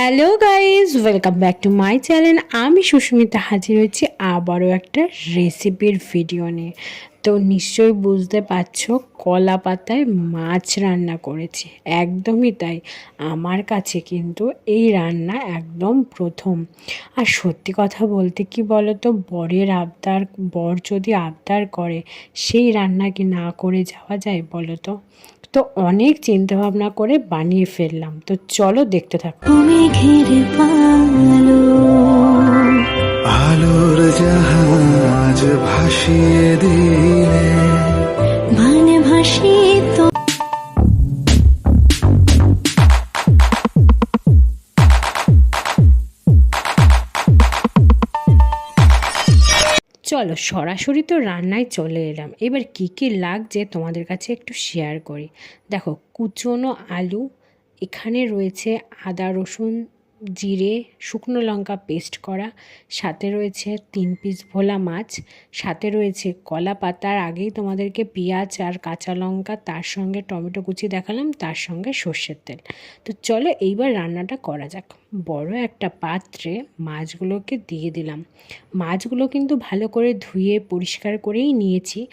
Hello guys welcome back to my channel. আমি সুস্মিতা হাজির হয়েছি আবারও একটা রেসিপির ভিডিও নিয়ে। তো নিশ্চয়ই বুঝতে পারছ, কলা পাতায় মাছ রান্না করেছি। একদমই তাই। আমার কাছে কিন্তু এই রান্না একদম প্রথম। আর সত্যি কথা বলতে কি বলো তো বরের আবদার, বর যদি আবদার করে, সেই রান্না কি না করে যাওয়া যায় বলো তো তো অনেক চিন্তা ভাবনা করে বানিয়ে ফেললাম। তো চলো দেখতে থাকো। তুমি ঘিরে আলোর জাহাজ। ভাসিয়ে দিলে। মানে ভাসিত চলো সরাসরি তো রান্নায় চলে এলাম। এবার কী কী লাগছে তোমাদের কাছে একটু শেয়ার করি। দেখো কুচনো আলু এখানে রয়েছে আদা রসুন জিরে, শুকনো লঙ্কা পেস্ট করা, সাথে রয়েছে তিন পিস ভোলা মাছ, সাথে রয়েছে কলা পাতার আগেই তোমাদেরকে পেঁয়াজ আর কাঁচা লঙ্কা, তার সঙ্গে টমেটো কুচি দেখালাম, তার সঙ্গে সর্ষের তেল। তো চলো এইবার রান্নাটা করা যাক। বড় একটা পাত্রে মাছগুলোকে দিয়ে দিলাম। মাছগুলো কিন্তু ভালো করে ধুয়ে পরিষ্কার করেই নিয়েছি।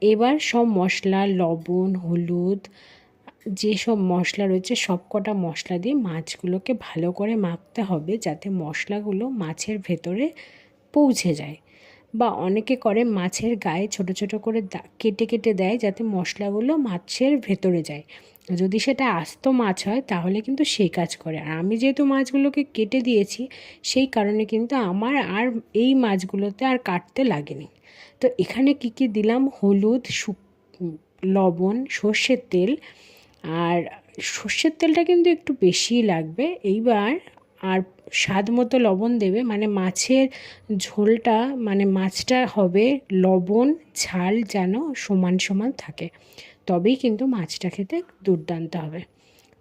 এবার সব মশলা, লবণ, হলুদ যেসব মশলা রয়েছে সব কটা মশলা দিয়ে মাছগুলোকে ভালো করে মাখতে হবে যাতে মশলাগুলো মাছের ভেতরে পৌঁছে যায়। বা অনেকে করে মাছের গায়ে ছোট ছোট করে কেটে কেটে দেয় যাতে মশলাগুলো মাছের ভেতরে যায়। যদি সেটা আস্ত মাছ হয় তাহলে কিন্তু সেই কাজ করে। আর আমি যেহেতু মাছগুলোকে কেটে দিয়েছি, সেই কারণে কিন্তু আমার আর এই মাছগুলোতে আর কাটতে লাগেনি। তো এখানে কি কি দিলাম? হলুদ লবণ, সর্ষের তেল আর সর্ষের তেলটা কিন্তু একটু বেশিই লাগবে। এইবার আর স্বাদ মতো লবণ দেবে মানে মাছের ঝোলটা মানে মাছটা হবে লবণ, ঝাল যেন সমান সমান থাকে। তবেই কিন্তু মাছটা খেতে দুর্দান্ত হবে।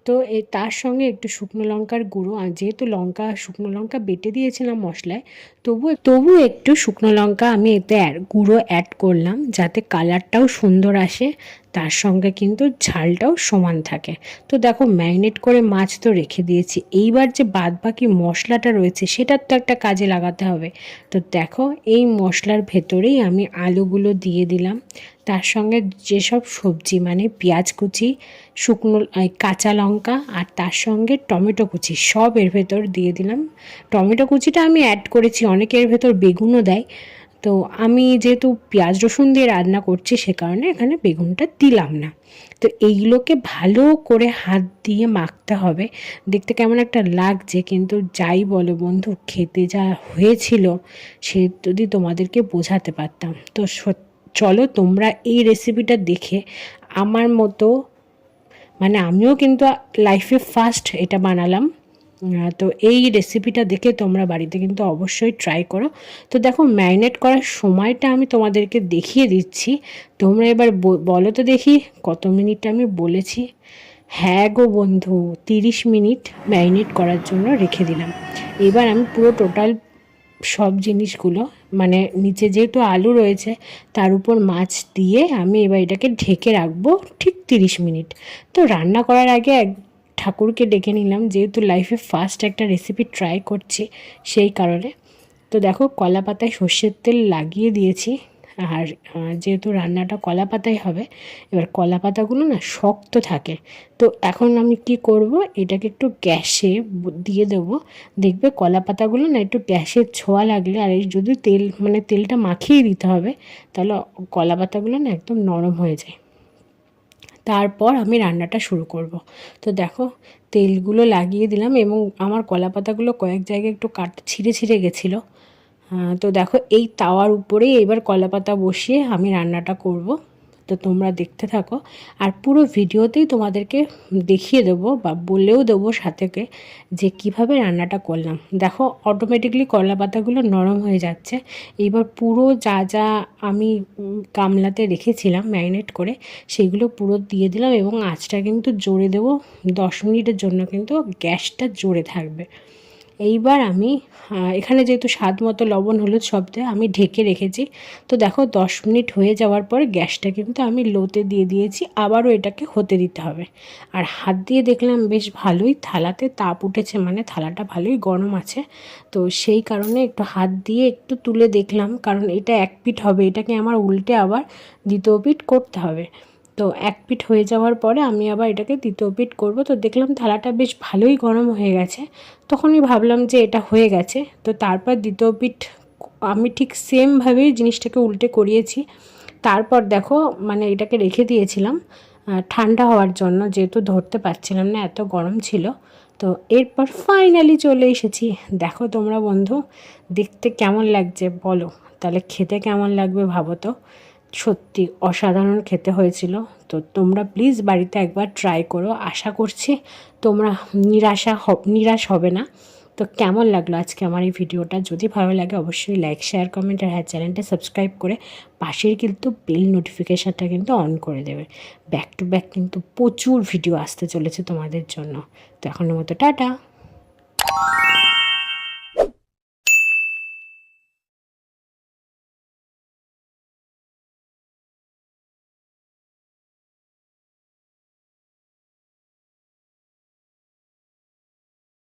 তো এ তার সঙ্গে একটু শুকনো লঙ্কার গুঁড়ো, আর যেহেতু লঙ্কা, শুকনো লঙ্কা বেটে দিয়েছিলাম মশলায়, তবু তবু একটু শুকনো লঙ্কা আমি এতে গুঁড়ো অ্যাড করলাম, যাতে কালারটাও সুন্দর আসে। তার সঙ্গে কিন্তু ঝালটাও সমান থাকে। তো দেখো, ম্যারিনেট করে মাছ তো রেখে দিয়েছি। এইবার যে বাদ বাকি মশলাটা রয়েছে, সেটার তো একটা কাজে লাগাতে হবে। তো দেখো, এই মশলার ভেতরেই আমি আলুগুলো দিয়ে দিলাম। তার সঙ্গে যেসব সবজি মানে পেঁয়াজ কুচি, শুকনো কাঁচা লঙ্কা, আর তার সঙ্গে টমেটো কুচি, সব এর ভেতর দিয়ে দিলাম। টমেটো কুচিটা আমি অ্যাড করেছি অনেকের ভেতর বেগুনও দেয়। তো আমি যেহেতু পেঁয়াজ, রসুন দিয়ে রান্না করছি সে কারণে এখানে বেগুনটা দিলাম না। তো এইগুলোকে ভালো করে হাত দিয়ে মাখতে হবে। দেখতে কেমন একটা লাগছে, কিন্তু যাই বলো বন্ধু, খেতে যা হয়েছিল সে যদি তোমাদেরকে বোঝাতে পারতাম। তো চলো তোমরা এই রেসিপিটা দেখে আমার মতো মানে আমিও কিন্তু লাইফে ফার্স্ট এটা বানালাম। তো এই রেসিপিটা দেখে তোমরা বাড়িতে কিন্তু অবশ্যই ট্রাই করো। তো দেখো ম্যারিনেট করার সময়টা আমি তোমাদেরকে দেখিয়ে দিচ্ছি। তোমরা এবার বলো তো দেখি, কত মিনিট আমি বলেছি? হ্যাঁ গো বন্ধু, তিরিশ মিনিট ম্যারিনেট করার জন্য রেখে দিলাম। এবার আমি পুরো টোটাল সব জিনিসগুলো মানে নিচে যেহেতু আলু রয়েছে, তার উপর মাছ দিয়ে আমি এবার এটাকে ঢেকে রাখব ঠিক তিরিশ মিনিট তো রান্না করার আগে এক ঠাকুরকে ডেকে নিলাম, যেহেতু লাইফে ফার্স্ট একটা রেসিপি ট্রাই করছি সেই কারণে। তো দেখো, কলা পাতায় সর্ষের তেল লাগিয়ে দিয়েছি, আর যেহেতু রান্নাটা কলা পাতায় হবে, এবার কলা পাতাগুলো না শক্ত থাকে। তো এখন আমি কি করব, এটাকে একটু গ্যাসে দিয়ে দেবো। দেখবে কলা পাতাগুলো না একটু গ্যাসের ছোঁয়া লাগলে, আর যদি তেল মানে তেলটা মাখিয়ে দিতে হবে, তাহলে কলা পাতাগুলো না একদম নরম হয়ে যায়। তারপর আমি রান্নাটা শুরু করব। তো দেখো, তেলগুলো লাগিয়ে দিলাম এবং আমার কলা পাতাগুলো কয়েক জায়গায় একটু কাট, ছিঁড়ে ছিঁড়ে গেছিল। তো দেখো, এই তাওয়ার উপরেই এবার কলা পাতা বসিয়ে আমি রান্নাটা করব। তো তোমরা দেখতে থাকো। আর পুরো ভিডিওতেই তোমাদেরকে দেখিয়ে দেবো বা বলেও দেবো সাথেকে যে কীভাবে রান্নাটা করলাম। দেখো অটোমেটিকলি কলা পাতাগুলো নরম হয়ে যাচ্ছে। এবার পুরো যা যা আমি গামলাতে রেখেছিলাম ম্যারিনেট করে, সেগুলো পুরো দিয়ে দিলাম এবং আঁচটা কিন্তু জোরে দেবো। দশ মিনিটের জন্য কিন্তু গ্যাসটা জোরে থাকবে। এইবার আমি এখানে যেহেতু স্বাদ মতো লবণ, হলুদ সব দেয় আমি ঢেকে রেখেছি। তো দেখো, দশ মিনিট হয়ে যাওয়ার পর গ্যাসটা কিন্তু আমি লোতে দিয়ে দিয়েছি, আবারও এটাকে হতে দিতে হবে। আর হাত দিয়ে দেখলাম বেশ ভালোই থালাতে তাপ উঠেছে মানে থালাটা ভালোই গরম আছে। তো সেই কারণে একটু হাত দিয়ে একটু তুলে দেখলাম, কারণ এটা এক পিঠ হবে, এটাকে আমার উল্টে আবার দ্বিতীয় পিঠ করতে হবে। তো এক পিঠ হয়ে যাওয়ার পরে আমি আবার এটাকে দ্বিতীয় পিঠ করব। তো দেখলাম থালাটা বেশ ভালোই গরম হয়ে গেছে। তখনই ভাবলাম যে এটা হয়ে গেছে। তো তারপর দ্বিতীয় পিঠ আমি ঠিক সেমভাবেই জিনিসটাকে উল্টে করিয়েছি। তারপর দেখো মানে এটাকে রেখে দিয়েছিলাম ঠান্ডা হওয়ার জন্য, যেহেতু ধরতে পারছিলাম না, এত গরম ছিল। তো এরপর ফাইনালি চলে এসেছি। দেখো তোমরা বন্ধু, দেখতে কেমন লাগছে বলো? তাহলে খেতে কেমন লাগবে ভাবো তো। সত্যি অসাধারণ খেতে হয়েছিল। তো তোমরা প্লিজ বাড়িতে একবার ট্রাই করো। আশা করছি তোমরা নিরাশা নিরাশ হবে না। তো কেমন লাগল আজকে আমার এই ভিডিওটা যদি ভালো লাগে অবশ্যই লাইক শেয়ার কমেন্ট আর হ্যাঁ চ্যানেলটা সাবস্ক্রাইব করে পাশের কিন্তু বেল নোটিফিকেশানটা কিন্তু অন করে দেবে। ব্যাক টু ব্যাক কিন্তু প্রচুর ভিডিও আসতে চলেছে তোমাদের জন্য। তো এখনের মতো টাটা।